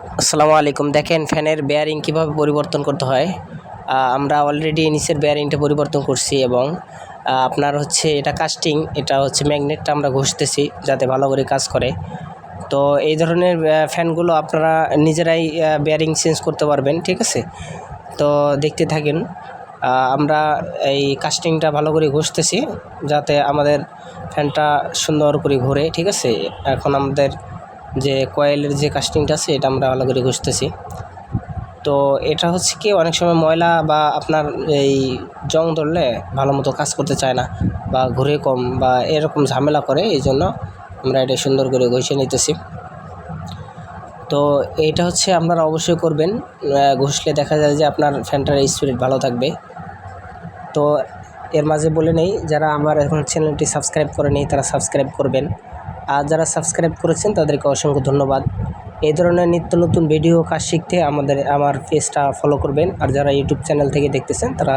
আসসালামু আলাইকুম। দেখেন, ফ্যানের বেয়ারিং কীভাবে পরিবর্তন করতে হয়? আমরা অলরেডি নিচের বেয়ারিংটা পরিবর্তন করছি এবং আপনার হচ্ছে এটা কাস্টিং এটা হচ্ছে ম্যাগনেটটা আমরা ঘষতেছি যাতে ভালো করে কাজ করে। তো এই ধরনের ফ্যানগুলো আপনারা নিজেরাই বেয়ারিং চেঞ্জ করতে পারবেন, ঠিক আছে? তো দেখতে থাকেন আমরা এই কাস্টিংটা ভালো করে ঘষতেছি যাতে আমাদের ফ্যানটা সুন্দর করে ঘোরে, ঠিক আছে? এখন আমাদের যে কয়েলের যে কাস্টিংটা আছে, এটা আমরা ভালো করে ঘষতেছি। তো এটা হচ্ছে কি, অনেক সময় ময়লা বা আপনার এই জং ধরলে ভালো মতো কাজ করতে চায় না বা ঘুরে কম বা এরকম ঝামেলা করে, এই জন্য আমরা এটা সুন্দর করে ঘষে নিতেছি। তো এইটা হচ্ছে আপনারা অবশ্যই করবেন। ঘষলে দেখা যায় যে আপনার ফ্যানটার স্পিরিট ভালো থাকবে। তো এর মাঝে বলে নেই, যারা আমার এখন চ্যানেলটি সাবস্ক্রাইব করে নেই তারা সাবস্ক্রাইব করবেন। আর যারা সাবস্ক্রাইব করেছেন, তাদেরকে অসংখ্য ধন্যবাদ। এই ধরনের নিত্য নতুন ভিডিও কাজ শিখতে আমাদের, আমার পেজটা ফলো করবেন। আর যারা ইউটিউব চ্যানেল থেকে দেখতেছেন, তারা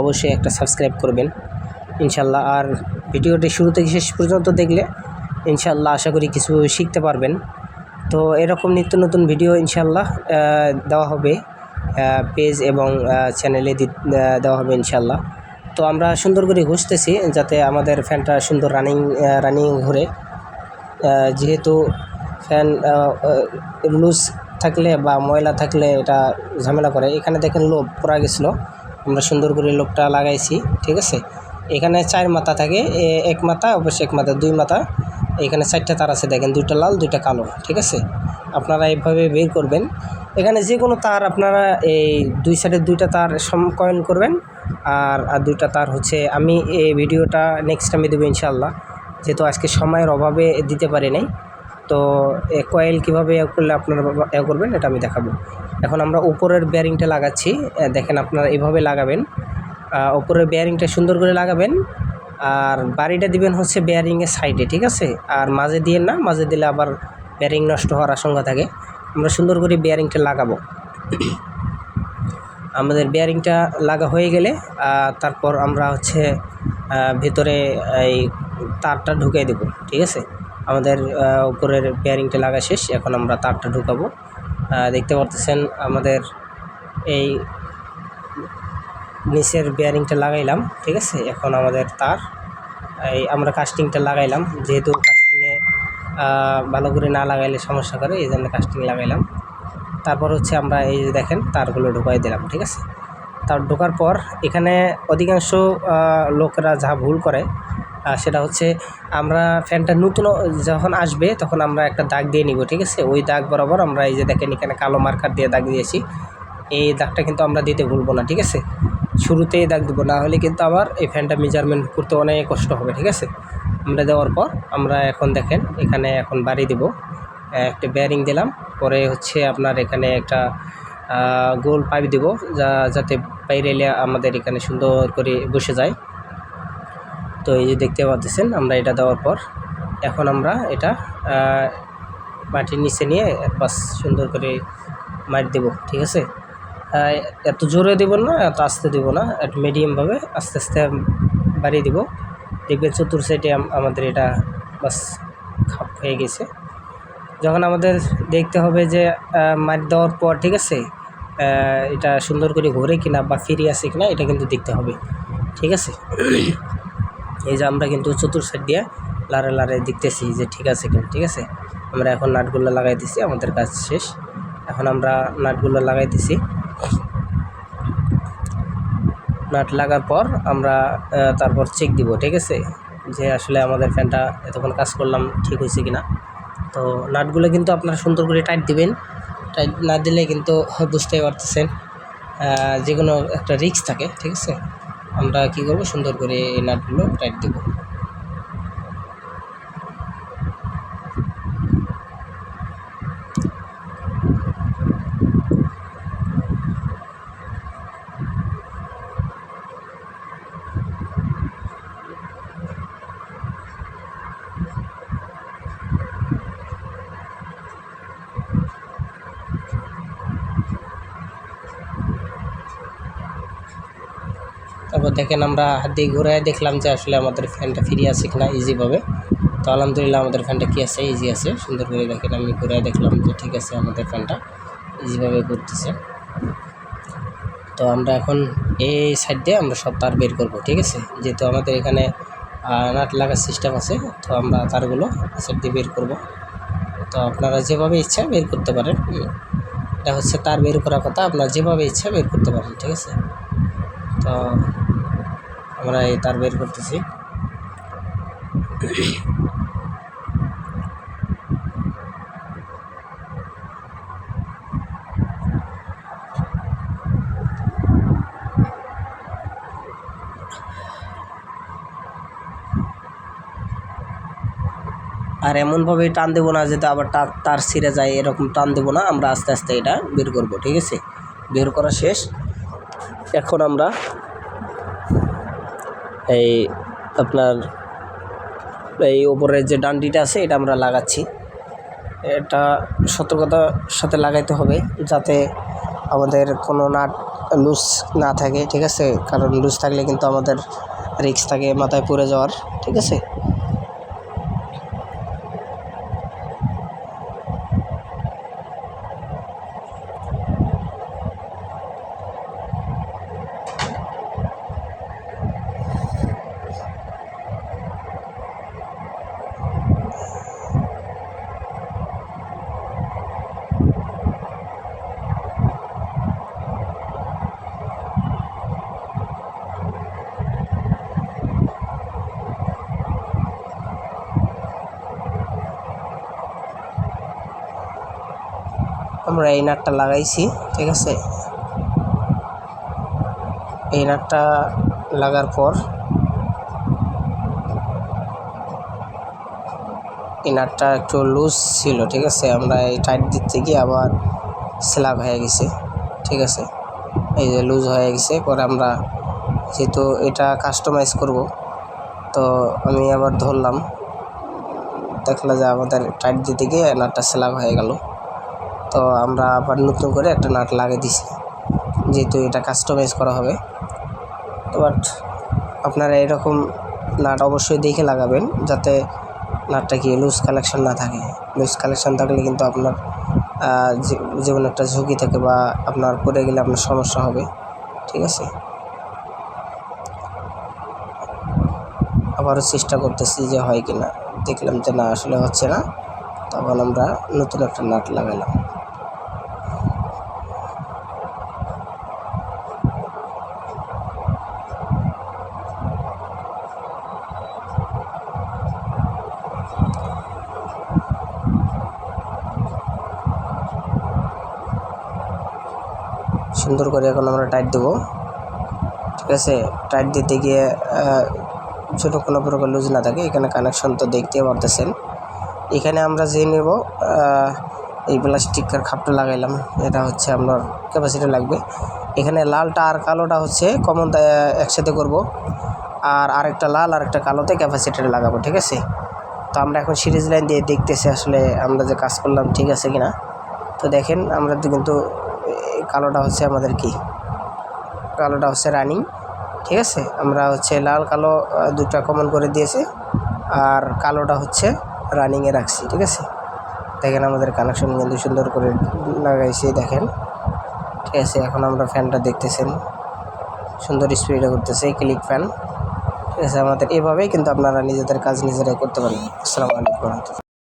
অবশ্যই একটা সাবস্ক্রাইব করবেন। ইনশাল্লাহ আর ভিডিওটি শুরু থেকে শেষ পর্যন্ত দেখলে ইনশাল্লাহ আশা করি কিছু শিখতে পারবেন। তো এরকম নিত্য নতুন ভিডিও ইনশাল্লাহ দেওয়া হবে পেজ এবং চ্যানেলে দেওয়া হবে ইনশাল্লাহ তো আমরা সুন্দর করে ঘষতেছি, যাতে আমাদের ফ্যানটা সুন্দর রানিং রানিং ঘুরে। যেহেতু ফ্যান লুজ থাকলে বা ময়লা থাকলে এটা ঝামেলা করে। এখানে দেখেন লোভ পরা গেছিল। আমরা সুন্দর করে লোভটা লাগাইছি, ঠিক আছে? এখানে চার মাথা থাকে এক মাথা অবশ্যই এক মাথা, দুই মাথা। এখানে চারটা তার আছে, দেখেন, দুইটা লাল, দুইটা কালো, ঠিক আছে? আপনারা এইভাবে বের করবেন। এখানে যে কোনো তার আপনারা এই দুই সাইডের দুইটা তার সমকয়ন করবেন। আর আর দুইটা তার হচ্ছে, আমি এই ভিডিওটা নেক্সট টাইমে দেবো ইনশাল্লাহ যেহেতু আজকে সময়ের অভাবে দিতে পারি নাই, তো কয়েল কীভাবে করলে আপনারা এ করবেন এটা আমি দেখাবো। এখন আমরা উপরের বেয়ারিংটা লাগাচ্ছি দেখেন আপনারা এভাবে লাগাবেন। উপরের বেয়ারিংটা সুন্দর করে লাগাবেন, আর বাড়িটা দিবেন হচ্ছে বেয়ারিংয়ের সাইডে ঠিক আছে? আর মাঝে দিয়ে না, মাঝে দিলে আবার বেয়ারিং নষ্ট হওয়ার আশঙ্কা থাকে। আমরা সুন্দর করে বেয়ারিংটা লাগাবো। আমাদের বেয়ারিংটা লাগা হয়ে গেলে তারপর আমরা হচ্ছে ভেতরে এই তারটা ঢুকিয়ে দেবো, ঠিক আছে? আমাদের উপরের বেয়ারিংটা লাগা শেষ, এখন আমরা তারটা ঢুকাবো। দেখতে পারতেছেন আমাদের এই নিচের বেয়ারিংটা লাগাইলাম, ঠিক আছে? এখন আমাদের তার, এই আমরা কাস্টিংটা লাগাইলাম, যেহেতু কাস্টিংয়ে ভালো করে না লাগাইলে সমস্যা করে এই জন্য কাস্টিং লাগাইলাম। তারপর হচ্ছে আমরা এই যে দেখেন, তারগুলো ঢুকাই দিলাম, ঠিক আছে? তার ঢোকার পর এখানে অধিকাংশ লোকেরা যা ভুল করে সেটা হচ্ছে আমরা ফ্যানটা নতুন যখন আসবে তখন আমরা একটা দাগ দিয়ে নিব, ঠিক আছে? ওই দাগ বরাবর আমরা এই যে দেখেন এখানে কালো মার্কার দিয়ে দাগ দিয়েছি। এই দাগটা কিন্তু আমরা দিতে ভুলবো না, ঠিক আছে? শুরুতেই দাগ দেবো, না হলে কিন্তু আবার এই ফ্যানটা মেজারমেন্ট করতে অনেক কষ্ট হবে, ঠিক আছে? আমরা দেওয়ার পর আমরা এখন দেখেন এখানে এখন বাড়ি দিব। একটা বেয়ারিং দিলাম, পরে হচ্ছে আপনার এখানে একটা গোল পাইপ দিব, যা যাতে বাইরে এলে আমাদের এখানে সুন্দর করে বসে যায়। তো এই যে দেখতে পাচ্ছেন, আমরা এটা দেওয়ার পর এখন আমরা এটা মাটির নিচে নিয়ে বাস সুন্দর করে মাটি দেব, ঠিক আছে? এত জোরে দেব না, এত আস্তে দেব না, একটু মিডিয়ামভাবে আস্তে আস্তে বাড়িয়ে দেব। দেখবেন চতুর সাইডে আমাদের এটা বাস খাপ হয়ে গেছে। যখন আমাদের দেখতে হবে যে মাঠ দেওয়ার পর, ঠিক আছে? এটা সুন্দর করে ঘোরে কিনা বা ফিরে আসে কিনা, এটা কিন্তু দেখতে হবে, ঠিক আছে? এই যে আমরা কিন্তু চতুর সাইড দিয়ে লারে লারে দেখতেছি যে ঠিক আছে কিনা, ঠিক আছে? আমরা এখন নাটগুলো লাগাই দিছি, আমাদের কাজ শেষ। এখন আমরা নাটগুলো লাগাই দিছি। নাট লাগার পর আমরা তারপর চেক দিব, ঠিক আছে? যে আসলে আমাদের ফ্যানটা এতক্ষণ কাজ করলাম, ঠিক হয়েছে কিনা? তো নাটগুলো কিন্তু আপনারা সুন্দর করে টাইট দিবেন। টাইট না দিলে কিন্তু বুঝতেই পারতেছেন যে কোনো একটা রিস্ক থাকে, ঠিক আছে? আমরা কি করব? সুন্দর করে এই নাটগুলো টাইট দেবো। তারপর দেখেন আমরা হাত দিয়ে ঘুরে দেখলাম যে আসলে আমাদের ফ্যানটা ফিরে আসে কিনা ইজিভাবে তো আলহামদুলিল্লাহ আমাদের ফ্যানটা কি আছে? ইজি আছে। সুন্দর করে দেখেন আমি ঘুরে দেখলাম যে ঠিক আছে আমাদের ফ্যানটা ইজিভাবে ঘুরতেছে। তো আমরা এখন এই সাইড দিয়ে আমরা সব তার বের করব, ঠিক আছে? যেহেতু আমাদের এখানে নাট লাগার সিস্টেম আছে, তো আমরা তারগুলো সাইড দিয়ে বের করব। তো আপনারা যেভাবে ইচ্ছা বের করতে পারেন। এটা হচ্ছে তার বের করার কথা, আপনারা যেভাবে ইচ্ছা বের করতে পারেন, ঠিক আছে? তো আমরা এই তার বের করতেছি। আর এমনভাবে টান দেবো না যাতে আবার তার তার ছিঁড়ে যায়, এরকম টান দেবো না। আমরা আস্তে আস্তে এটা বের করব, ঠিক আছে? বের করা শেষ। এখন আমরা এই আপনার এই ওপরের যে ডান্ডিটা আছে, এটা আমরা লাগাচ্ছি। এটা সতর্কতার সাথে লাগাইতে হবে যাতে আমাদের কোনো নাট লুজ না থাকে, ঠিক আছে? কারণ লুজ থাকলে কিন্তু আমাদের রিক্স থাকে মাথায় পড়ে যাওয়ার, ঠিক আছে? আমরা এই নাটটা লাগাইছি, ঠিক আছে? এই নাটটা লাগার পর এই নাটটা একটু লুজ ছিল, ঠিক আছে? আমরা এই টাইট দিতে গিয়ে আবার স্ল্যাব হয়ে গেছে, ঠিক আছে? এই যে লুজ হয়ে গেছে, পরে আমরা যেহেতু এটা কাস্টমাইজ করব, তো আমি আবার ধরলাম। দেখলা যে আমাদের টাইট দিতে গিয়ে নাটটা স্ল্যাব হয়ে গেল। তো আমরা আবার নতুন করে একটা নাট লাগিয়ে দিছি, যেহেতু এটা কাস্টমাইজ করা হবে। তো বাট আপনারা এরকম নাট অবশ্যই দেখে লাগাবেন, যাতে নাটটা কি লুজ কালেকশন না থাকে। লুজ কালেকশন থাকলে কিন্তু আপনার যেমন একটা ঝুঁকি থাকে বা আপনার পড়ে গেলে আপনার সমস্যা হবে, ঠিক আছে? আবারও চেষ্টা করতেছি যে হয় কি না দেখলাম যে না, আসলে হচ্ছে না। তখন আমরা নতুন একটা নাট লাগালাম। সুন্দর করে এখন আমরা টাইট দেবো। ঠিক আছে? টাইট দিতে গিয়ে ছোটো কোনো প্রকার লুজ না থাকে। এখানে কানেকশন তো দেখতে পারতেছেন। এখানে আমরা যে নেব এই প্লাস্টিকের খাপটা লাগাইলাম। এটা হচ্ছে আপনার ক্যাপাসিটি লাগবে। এখানে লালটা আর কালোটা হচ্ছে কমন একসাথে করব। আর আরেকটা লাল আর একটা কালোতে ক্যাপাসিটার লাগাবো, ঠিক আছে? তো আমরা এখন সিরিজ লাইন দিয়ে দেখতেছি আসলে আমরা যে কাজ করলাম ঠিক আছে কি না তো দেখেন, আমরা কিন্তু কালোটা হচ্ছে আমাদের কি? কালোটা হচ্ছে রানিং, ঠিক আছে? আমরা হচ্ছে লাল, কালো দুটা কমন করে দিয়েছি। আর কালোটা হচ্ছে রানিংয়ে রাখছি ঠিক আছে? দেখেন আমাদের কানেকশন কিন্তু সুন্দর করে লাগাইছি, দেখেন। ঠিক আছে, এখন আমরা ফ্যানটা দেখতেছেন। সুন্দর স্পিডে করতেছে ক্লিক ফ্যান ঠিক আছে, আমাদের এভাবেই কিন্তু আপনারা নিজেদের কাজ নিজেরাই করতে পারেন আসসালামু আলাইকুম।